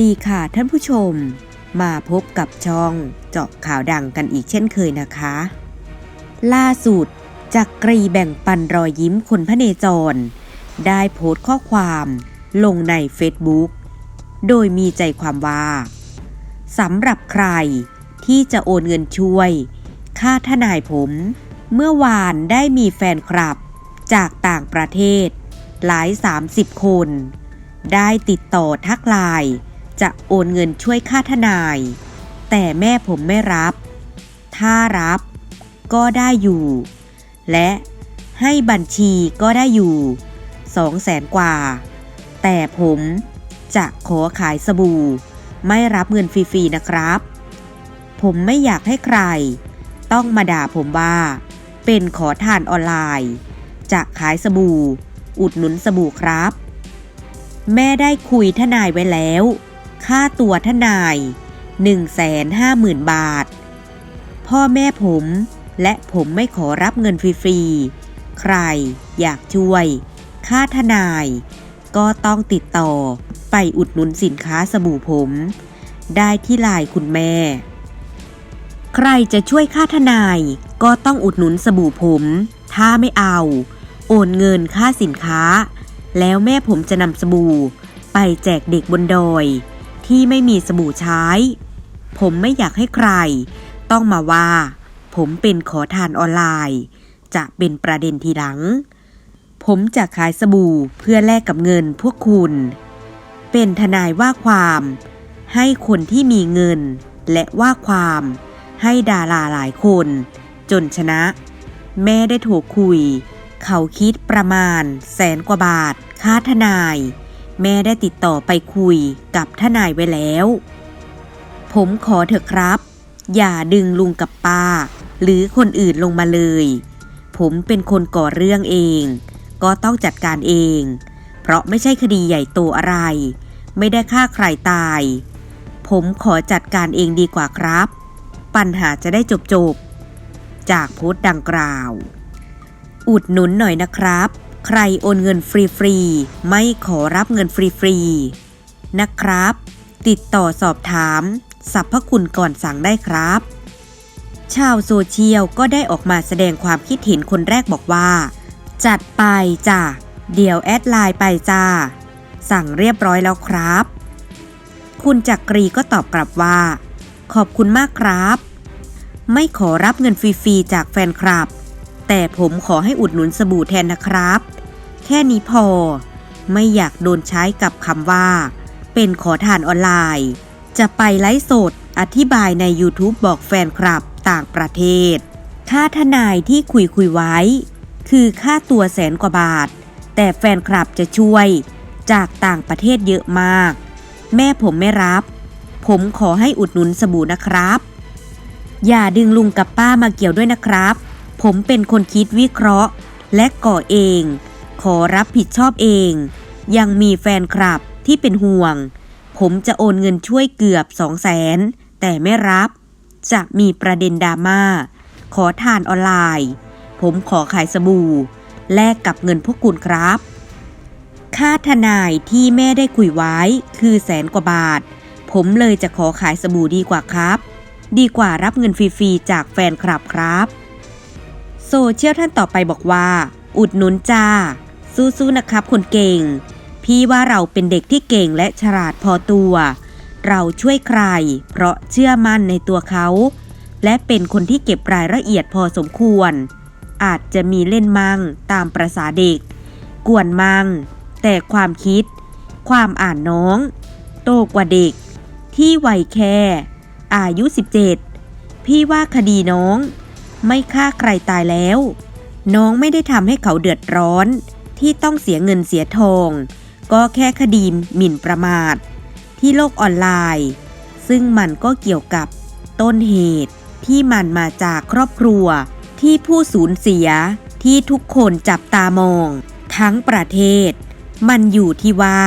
ดีค่ะท่านผู้ชม มาพบกับช่องเจาะข่าวดังกันอีกเช่นเคยนะคะ ล่าสุดจักรีแบ่งปันรอยยิ้มคนพระเนจร ได้โพสต์ข้อความลงใน Facebook โดยมีใจความว่าสำหรับใครที่จะโอนเงินช่วย ค่าทนายผม เมื่อวานได้มีแฟนคลับ จากต่างประเทศ หลาย 30 คน ได้ติดต่อทักไลน์ จะโอนเงินช่วยค่าทนาย แต่แม่ผมไม่รับ ถ้ารับก็ได้อยู่ และให้บัญชีก็ได้อยู่สองแสนกว่า แต่ผมจะขอขายสบู่ ไม่รับเงินฟรีๆนะครับ ผมไม่อยากให้ใคร ต้องมาด่าผมว่า เป็นขอทานออนไลน์ จะขายสบู่ อุดหนุนสบู่ครับ แม่ได้คุยทนายไว้แล้ว ค่าตัวทนาย 150,000 บาท พ่อแม่ผมและผมไม่ขอรับเงินฟรีๆ ใครอยากช่วย ค่าทนาย ก็ต้องติดต่อไปอุดหนุนสินค้าสบู่ผม ได้ที่ไลน์คุณแม่ ใครจะช่วยค่าทนายก็ต้องอุดหนุนสบู่ผม ถ้าไม่เอา โอนเงินค่าสินค้า แล้วแม่ผมจะนำสบู่ ไปแจกเด็กบนดอย ที่ไม่มีสบู่ใช้ ผมไม่อยากให้ใคร ต้องมาว่า ผมเป็นขอทานออนไลน์ จะเป็นประเด็นทีหลัง ผมจะขายสบู่เพื่อแลกกับเงินพวกคุณ เป็นทนายว่าความ ให้คนที่มีเงิน และว่าความ ให้ดาราหลายคน จนชนะ แม่ได้โทรคุย เขาคิดประมาณแสนกว่าบาท ค่าทนาย แม่ได้ติดต่อไปคุยกับทนายไว้แล้ว ผมขอเถอะครับ อย่าดึงลุงกับป้า หรือคนอื่นลงมาเลย ผมเป็นคนก่อเรื่องเอง ก็ต้องจัดการเอง เพราะไม่ใช่คดีใหญ่โตอะไร ไม่ได้ฆ่าใครตาย ผมขอจัดการเองดีกว่าครับ ปัญหาจะได้จบจบจากโพสต์ดังกล่าว อุดหนุนหน่อยนะครับ ใครโอนเงินฟรีๆ ไม่ขอรับเงินฟรีๆ นะครับ ติดต่อสอบถามสรรพคุณก่อนสั่งได้ครับ ชาวโซเชียลก็ได้ออกมาแสดงความคิดเห็นคนแรกบอกว่า จัดไปจ้ะ เดี๋ยวแอดไลน์ไปจ้า สั่งเรียบร้อยแล้วครับ คุณจักรีก็ตอบกลับว่า ขอบคุณมากครับ ไม่ขอรับเงินฟรีๆ จากแฟนคลับ แต่ผมขอให้อุดหนุนสบู่แทนนะครับ แค่นี้พอ ไม่อยากโดนใช้กับคำว่า เป็นขอทานออนไลน์ จะไปไลฟ์สดอธิบายใน YouTube บอกแฟนคลับต่างประเทศ ค่าทนายที่คุยคุยไว้ คือค่าตัวแสนกว่าบาท แต่แฟนคลับจะช่วย จากต่างประเทศเยอะมาก แม่ผมไม่รับ ผมขอให้อุดหนุนสบู่นะครับ อย่าดึงลุงกับป้ามาเกี่ยวด้วยนะครับ ผมเป็นคนคิดวิเคราะห์ และก่อเอง ขอรับผิดชอบเอง ยังมีแฟนคลับที่เป็นห่วง ผมจะโอนเงินช่วยเกือบสองแสนแต่ไม่รับ จะมีประเด็นดราม่า ขอทานออนไลน์ ผมขอขายสบู่ แลกกับเงินพวกคุณครับ ค่าทนายที่แม่ได้คุยไว้คือแสนกว่าบาท ผมเลยจะขอขายสบู่ดีกว่าครับ ดีกว่ารับเงินฟรีๆจากแฟนคลับครับ โซเชียลท่านต่อไปบอกว่า อุดหนุนจ้า สู้ๆนะครับคนเก่ง พี่ว่าเราเป็นเด็กที่เก่งและฉลาดพอตัว เราช่วยใคร เพราะเชื่อมั่นในตัวเขา และเป็นคนที่เก็บรายละเอียดพอสมควร อาจจะมีเล่นมั่งตามประษาเด็ก กวนมั่ง แต่ความคิด ความอ่านน้อง โตกว่าเด็ก ที่วัยแค่ อายุ 17 พี่ว่าคดีน้อง ไม่ฆ่าใครตายแล้ว น้องไม่ได้ทำให้เขาเดือดร้อน ที่ต้องเสียเงินเสียทอง ก็แค่คดีหมิ่นประมาท ที่โลกออนไลน์ ซึ่งมันก็เกี่ยวกับต้นเหตุที่มันมาจากครอบครัว ที่ผู้สูญเสียที่ทุกคนจับตามอง ทั้งประเทศ มันอยู่ที่ว่า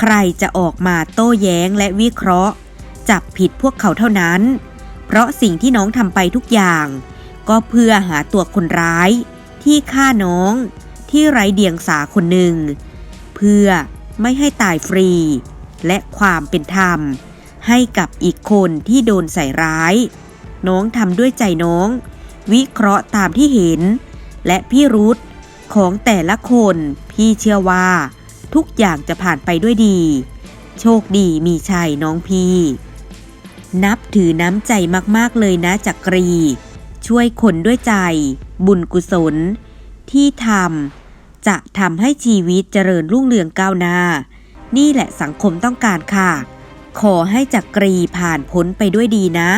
ใครจะออกมาโต้แย้งและวิเคราะห์ จับผิดพวกเขาเท่านั้น เพราะสิ่งที่น้องทำไปทุกอย่าง ก็เพื่อหาตัวคนร้ายที่ฆ่าน้องที่ไร้เดียงสาคนหนึ่ง เพื่อไม่ให้ตายฟรี และความเป็นธรรม ให้กับอีกคนที่โดนใส่ร้าย น้องทำด้วยใจน้อง วิเคราะห์ตามที่เห็น และพี่รุธของแต่ละคนพี่เชื่อว่า ทุกอย่างจะผ่านไปด้วยดี โชคดีมีชัยน้องพี่ นับถือน้ำใจมากๆเลยนะจักรี ช่วยคนด้วยใจ บุญกุศล ที่ทำจะทำให้ชีวิตเจริญรุ่งเรืองก้าวหน้า นี่แหละสังคมต้องการค่ะ ขอให้จักรีผ่านพ้นไปด้วยดีนะ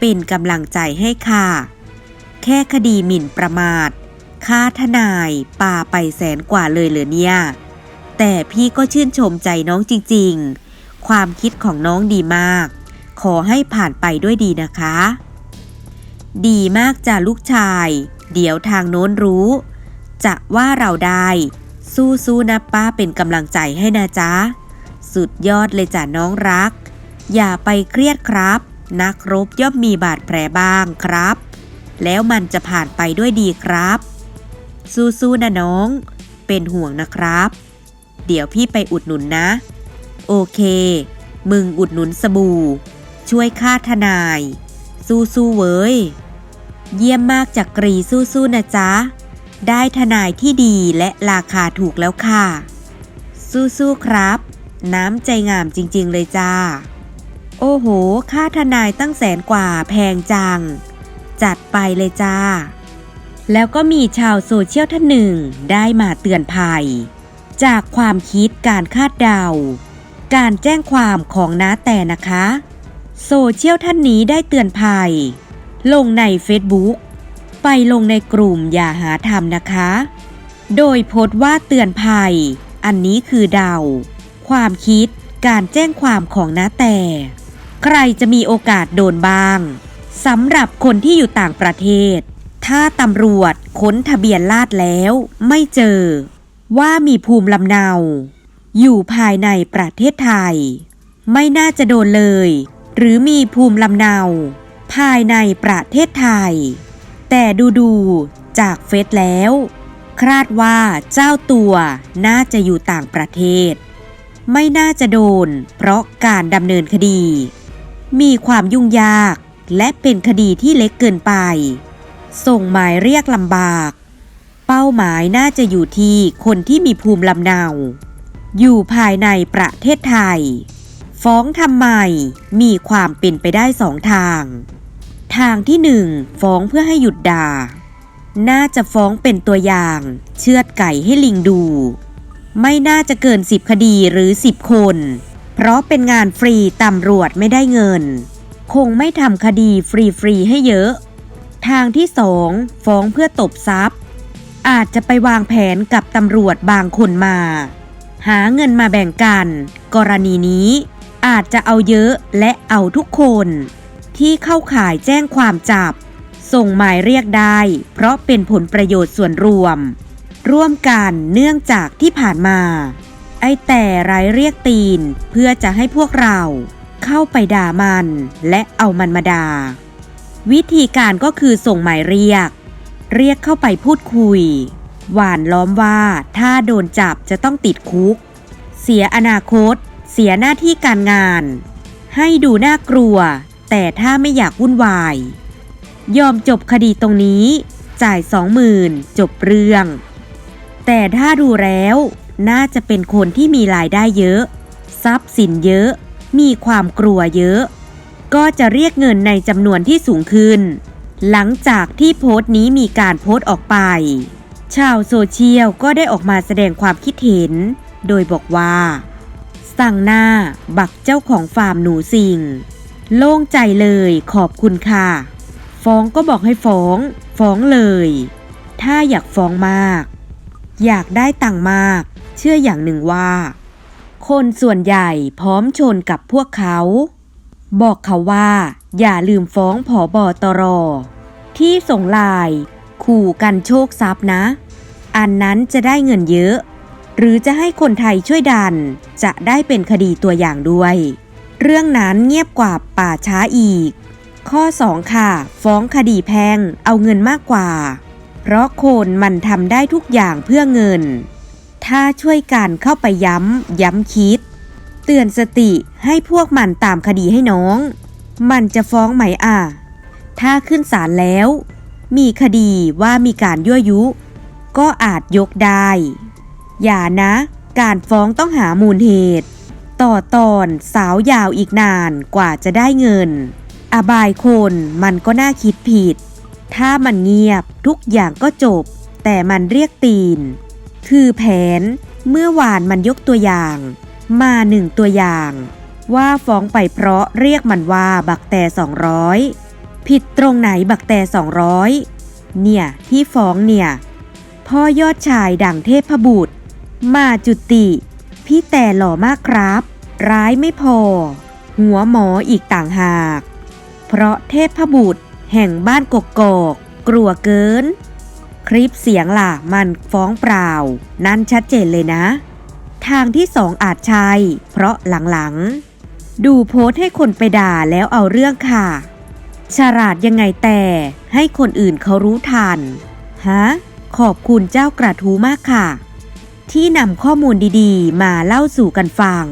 เป็นกำลังใจให้ค่ะ แค่คดีหมิ่นประมาทค่าทนายป่าไปแสนกว่าเลยเหรอเนี่ย แต่พี่ก็ชื่นชมใจน้องจริงๆ ความคิดของน้องดีมาก ขอให้ผ่านไปด้วยดีนะคะ ดีมากจ้ะลูกชาย เดี๋ยวทางโน้นรู้ จะว่าเราได้ สู้ๆนะป้าเป็นกำลังใจให้นะจ๊ะ สุดยอดเลยจ้ะน้องรัก อย่าไปเครียดครับ นักรบย่อมมีบาดแผลบ้างครับ แล้วมันจะผ่านไปด้วยดีครับ สู้ๆนะน้อง เป็นห่วงนะครับ เดี๋ยวพี่ไปอุดหนุนนะ โอเค มึงอุดหนุนสบู่ ช่วยค่าทนาย สู้ๆเว้ย เยี่ยมมากจากกรีสู้ๆนะจ๊ะ ได้ทนายที่ดีและราคาถูกแล้วค่ะ สู้ๆครับ น้ำใจงามจริงๆเลยจ้า โอ้โห ค่าทนายตั้งแสนกว่าแพงจัง จัดไปเลยจ้า แล้วก็มีชาวโซเชียลท่านหนึ่งได้มาเตือนภัย จากความคิดการคาดเดา การแจ้งความของน้าแต่นะคะ โซเชียลท่านนี้ได้เตือนภัย ลงใน Facebook ไปลงในกลุ่มอย่าหาทำนะคะ โดยโพสต์ว่าเตือนภัย อันนี้คือเดา ความคิดการแจ้งความของน้าแต่ ใครจะมีโอกาสโดนบ้างสำหรับคนที่อยู่ต่างประเทศ ถ้าตำรวจค้นทะเบียนลาดแล้ว ไม่เจอ ว่ามีภูมิลำเนา อยู่ภายในประเทศไทย ไม่น่าจะโดนเลย หรือมีภูมิลำเนา ภายในประเทศไทย แต่ดูดูๆจากเฟซแล้ว คาดว่าเจ้าตัวน่าจะอยู่ต่างประเทศ ไม่น่าจะโดน เพราะการดำเนินคดี มีความยุ่งยากและเป็นคดีที่เล็กเกินไป ส่งหมายเรียกลำบาก เป้าหมายน่าจะอยู่ที่คนที่มีภูมิลำเนา อยู่ภายในประเทศไทย ฟ้องทำไมมีความเป็นไปได้สองทาง ทางที่หนึ่งฟ้องเพื่อให้หยุดด่า น่าจะฟ้องเป็นตัวอย่าง เชือดไก่ให้ลิงดู ไม่น่าจะเกิน10คดีหรือ10คน เพราะเป็นงานฟรีตำรวจไม่ได้เงิน คงไม่ทำคดีฟรีๆให้เยอะ ทางที่สองฟ้องเพื่อตบทรัพย์ อาจจะไปวางแผนกับตำรวจบางคนมา หาเงินมาแบ่งกัน กรณีนี้อาจจะเอาเยอะและเอาทุกคน ที่เข้าข่ายแจ้งความจับ ส่งหมายเรียกได้ เพราะเป็นผลประโยชน์ส่วนรวม ร่วมกันเนื่องจากที่ผ่านมา ไอ้แต่ไรายเรียกตีนเพื่อจะให้พวกเราเข้าไปด่ามันและเอามันมาด่าวิธีการก็คือส่งหมายเรียก เรียกเข้าไปพูดคุย หวานล้อมว่าถ้าโดนจับจะต้องติดคุก เสียอนาคต เสียหน้าที่การงาน ให้ดูน่ากลัว แต่ถ้าไม่อยากวุ่นวาย ยอมจบคดีตรงนี้ จ่ายสองหมื่นจบเรื่อง แต่ถ้าดูแล้วน่าจะเป็นคนที่มีรายได้เยอะ ทรัพย์สินเยอะ มีความกลัวเยอะ ก็จะเรียกเงินในจำนวนที่สูงขึ้น หลังจากที่โพสต์นี้มีการโพสต์ออกไป ชาวโซเชียลก็ได้ออกมาแสดงความคิดเห็น โดยบอกว่า สั่งหน้าบักเจ้าของฟาร์มหนูสิง โล่งใจเลยขอบคุณค่ะ ฟ้องก็บอกให้ฟ้อง ฟ้องเลย ถ้าอยากฟ้องมาก อยากได้ตังมาก เชื่ออย่างหนึ่งว่า คนส่วนใหญ่พร้อมชนกับพวกเขา บอกเขาว่า อย่าลืมฟ้องผอบอตรที่ส่งลายขู่กันโชคทรัพย์นะ อันนั้นจะได้เงินเยอะ หรือจะให้คนไทยช่วยดัน จะได้เป็นคดีตัวอย่างด้วย เรื่องนั้นเงียบกว่าป่าช้าอีก ข้อ 2 ค่ะ ฟ้องคดีแพงเอาเงินมากกว่า เพราะคนมันทำได้ทุกอย่างเพื่อเงิน ถ้าช่วยกันเข้าไปย้ำ ย้ำคิด เตือนสติให้พวกมันตามคดีให้น้อง มันจะฟ้องไหมอะ ถ้าขึ้นศาลแล้ว มีคดีว่ามีการยั่วยุ ก็อาจยกได้ อย่านะ การฟ้องต้องหามูลเหตุ ต่อตอนสาวยาวอีกนานกว่าจะได้เงิน อบายคนมันก็น่าคิดผิด ถ้ามันเงียบทุกอย่างก็จบ แต่มันเรียกตีน คือแผนเมื่อวานมันยกตัวอย่าง มาหนึ่งตัวอย่าง ว่าฟ้องไปเพราะเรียกมันว่าบักแต่สองร้อยผิดตรงไหนบักแต่สองร้อยเนี่ยที่ฟ้องเนี่ย พ่อยอดชายดังเทพบุตร มาจุติ พี่แต่หล่อมากครับ ร้ายไม่พอ หัวหมออีกต่างหาก เพราะเทพบุตร แห่งบ้านกกกอก กลัวเกิน คลิปเสียงล่ะมันฟ้องเปล่า นั่นชัดเจนเลยนะ ทางที่สองอาจใช่เพราะหลังๆ ดูโพสให้คนไปด่าแล้วเอาเรื่องค่ะ ฉลาดยังไงแต่ให้คนอื่นเขารู้ทันฮะขอบคุณเจ้ากระทูมากค่ะ ที่นำข้อมูลดีๆ มาเล่าสู่กันฟัง